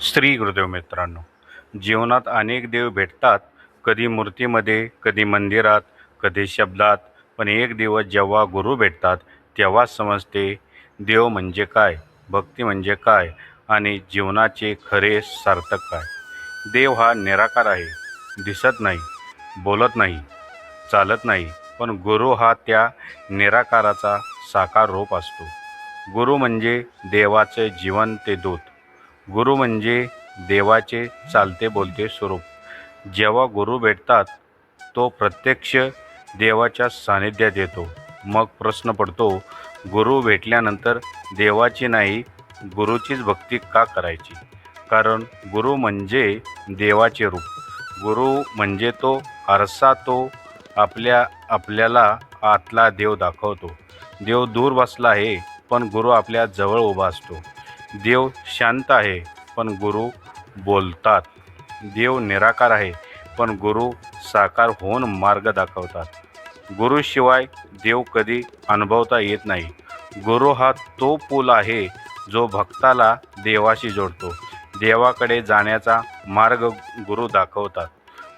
स्त्री गुरुदेव मित्रांनो जीवनात अनेक देव भेटतात. कधी मूर्तीमध्ये कधी मंदिरात कधी शब्दात. पण एक दिवस जेव्हा गुरु भेटतात तेव्हा समजते देव म्हणजे काय भक्ती म्हणजे काय आणि जीवनाचे खरे सार्थक काय. देव हा निराकार आहे दिसत नाही बोलत नाही चालत नाही. पण गुरु हा त्या निराकाराचा साकार रूप असतो. गुरु म्हणजे देवाचे जीवन ते दूत. गुरु म्हणजे देवाचे चालते बोलते स्वरूप. जेव्हा गुरु भेटतात तो प्रत्यक्ष देवाच्या सानिध्यात येतो. मग प्रश्न पडतो गुरु भेटल्यानंतर देवाची नाही गुरुचीच भक्ती का करायची? कारण गुरु म्हणजे देवाचे रूप. गुरु म्हणजे तो आरसा तो आपल्या आपल्याला आतला देव दाखवतो. देव दूर बसला आहे पण गुरु आपल्या जवळ उभा असतो. देव शांत आहे पण गुरु बोलतात. देव निराकार आहे पण गुरु साकार होऊन मार्ग दाखवतात. गुरुशिवाय देव कधी अनुभवता येत नाही. गुरु हा तो पूल आहे जो भक्ताला देवाशी जोडतो. देवाकडे जाण्याचा मार्ग गुरु दाखवतात.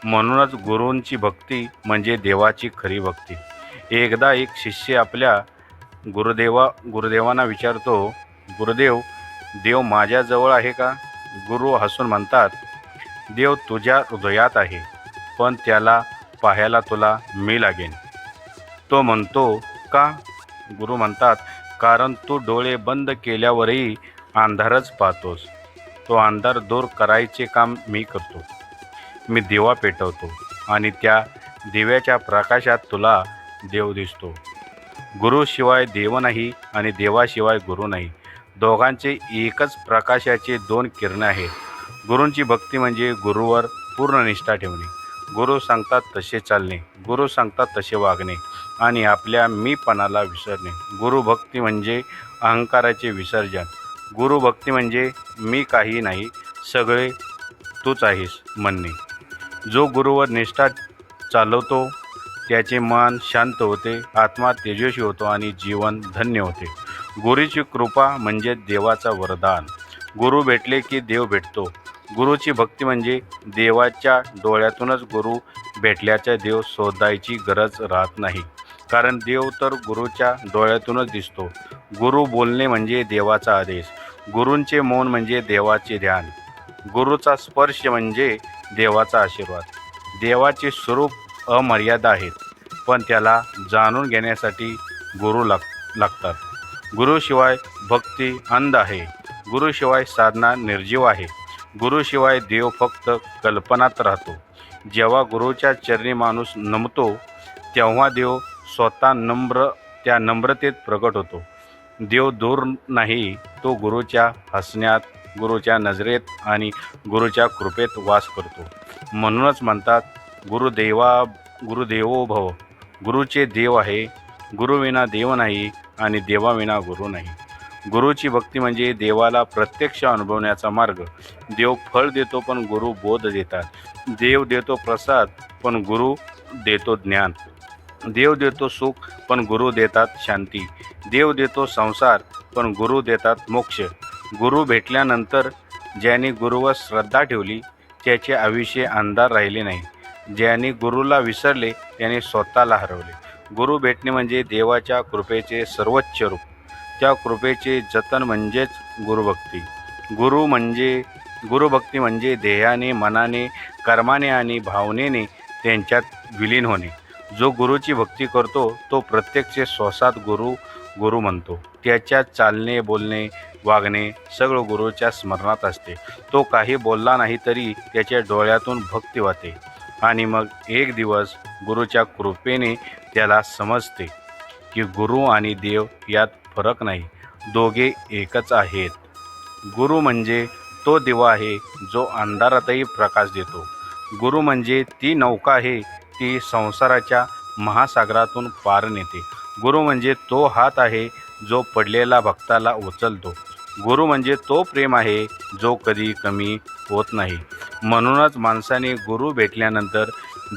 म्हणूनच गुरूंची भक्ती म्हणजे देवाची खरी भक्ती. एकदा एक शिष्य आपल्या गुरुदेवा गुरुदेवांना विचारतो गुरुदेव देव माझ्याजवळ आहे का? गुरु हसून म्हणतात देव तुझ्या हृदयात आहे पण त्याला पाहायला तुला मी लागेन. तो म्हणतो का? गुरु म्हणतात कारण तू डोळे बंद केल्यावरही अंधारच पाहतोस. तो अंधार दूर करायचे काम मी करतो. मी दिवा पेटवतो आणि त्या दिव्याच्या प्रकाशात तुला देव दिसतो. गुरुशिवाय देव नाही आणि देवाशिवाय गुरु नाही. दोघांचे एकच प्रकाशाचे दोन किरण आहेत गुरूंची भक्ती म्हणजे गुरुवर पूर्ण निष्ठा ठेवणे. गुरु सांगतात तसे चालणे. गुरु सांगतात तसे वागणे आणि आपल्या मीपणाला विसरणे. गुरुभक्ती म्हणजे अहंकाराचे विसर्जन. गुरुभक्ती म्हणजे मी काही नाही सगळे तूच आहेस म्हणणे. जो गुरुवर निष्ठा चालवतो त्याचे मन शांत होते आत्मा तेजस्वी होतो आणि जीवन धन्य होते. गुरुची कृपा म्हणजे देवाचा वरदान. गुरु भेटले की देव भेटतो. गुरुची भक्ती म्हणजे देवाच्या डोळ्यातूनच गुरु भेटल्याचा देव शोधायची गरज राहत नाही. कारण देव तर गुरुच्या डोळ्यातूनच दिसतो. गुरु बोलणे म्हणजे देवाचा आदेश. गुरूंचे मौन म्हणजे देवाचे ध्यान. गुरुचा स्पर्श म्हणजे देवाचा आशीर्वाद. देवाचे स्वरूप अमर्याद आहेत. पण त्याला जाणून घेण्यासाठी गुरु लाग लागतात. गुरुशिवाय भक्ती अंध आहे. गुरुशिवाय साधना निर्जीव आहे. गुरुशिवाय देव फक्त कल्पनात राहतो. जेव्हा गुरुच्या चरणी माणूस नमतो तेव्हा देव स्वतः नम्र त्या नम्रतेत प्रकट होतो. देव दूर नाही तो गुरुच्या हसण्यात गुरुच्या नजरेत आणि गुरुच्या कृपेत वास करतो. म्हणूनच म्हणतात गुरुदेवा गुरुदेवो भव. गुरुचे देव आहे. गुरुविना देव नाही. आणि देवाविना गुरु नाही. गुरुची भक्ती म्हणजे देवाला प्रत्यक्ष अनुभवण्याचा मार्ग. देव फळ देतो पण गुरु बोध देतात. देव देतो प्रसाद पण गुरु देतो ज्ञान. देव देतो सुख पण गुरु देतात शांती. देव देतो संसार पण गुरु देतात मोक्ष. गुरु भेटल्यानंतर ज्याने गुरुवर श्रद्धा ठेवली त्याचे आयुष्य अंधार राहिले नाही. ज्याने गुरुला विसरले त्याने स्वतःला हरवले. गुरु भेटणे म्हणजे देवाच्या कृपेचे सर्वोच्च रूप. त्या कृपेचे जतन म्हणजेच गुरुभक्ती. गुरु म्हणजे गुरुभक्ती म्हणजे देहाने मनाने कर्माने आणि भावनेने त्यांच्यात विलीन होणे. जो गुरुची भक्ती करतो तो प्रत्यक्ष श्वासात गुरु गुरु म्हणतो. त्याच्या चालणे बोलणे वागणे सगळं गुरुच्या स्मरणात असते. तो काही बोलला नाही तरी त्याच्या डोळ्यातून भक्ती वाहते. आणि मग एक दिवस गुरुच्या कृपेने त्याला समजते की गुरु आणि देव यात फरक नाही दोघे एकच आहेत. गुरु म्हणजे तो दिवा आहे जो अंधारातही प्रकाश देतो. गुरु म्हणजे ती नौका आहे ती संसाराच्या महासागरातून पार नेते. गुरु म्हणजे तो हात आहे जो पडलेला भक्ताला उचलतो. गुरु म्हणजे तो प्रेम आहे जो कधी कमी होत नाही. म्हणूनच माणसाने गुरु भेटल्यानंतर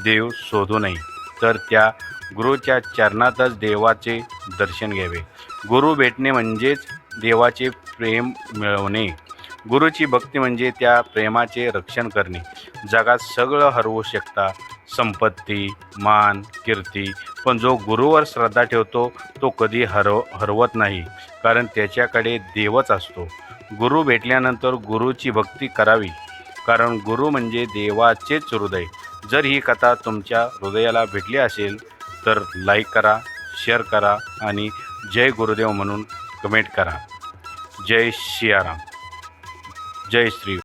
देव शोधू नये. तर त्या गुरुच्या चरणातच देवाचे दर्शन घ्यावे. गुरु भेटणे म्हणजेच देवाचे प्रेम मिळवणे. गुरुची भक्ती म्हणजे त्या प्रेमाचे रक्षण करणे. जगात सगळं हरवू शकता. संपत्ती मान कीर्ती. पण जो गुरुवर श्रद्धा ठेवतो तो कधी हरव हरवत नाही. कारण त्याच्याकडे देवच असतो. गुरु भेटल्यानंतर गुरुची भक्ती करावी. कारण गुरु म्हणजे देवाचेच हृदय. जर ही कथा तुमच्या हृदयाला भेटली असेल तर लाईक करा शेअर करा आणि जय गुरुदेव म्हणून कमेंट करा. जय सियाराम जय श्री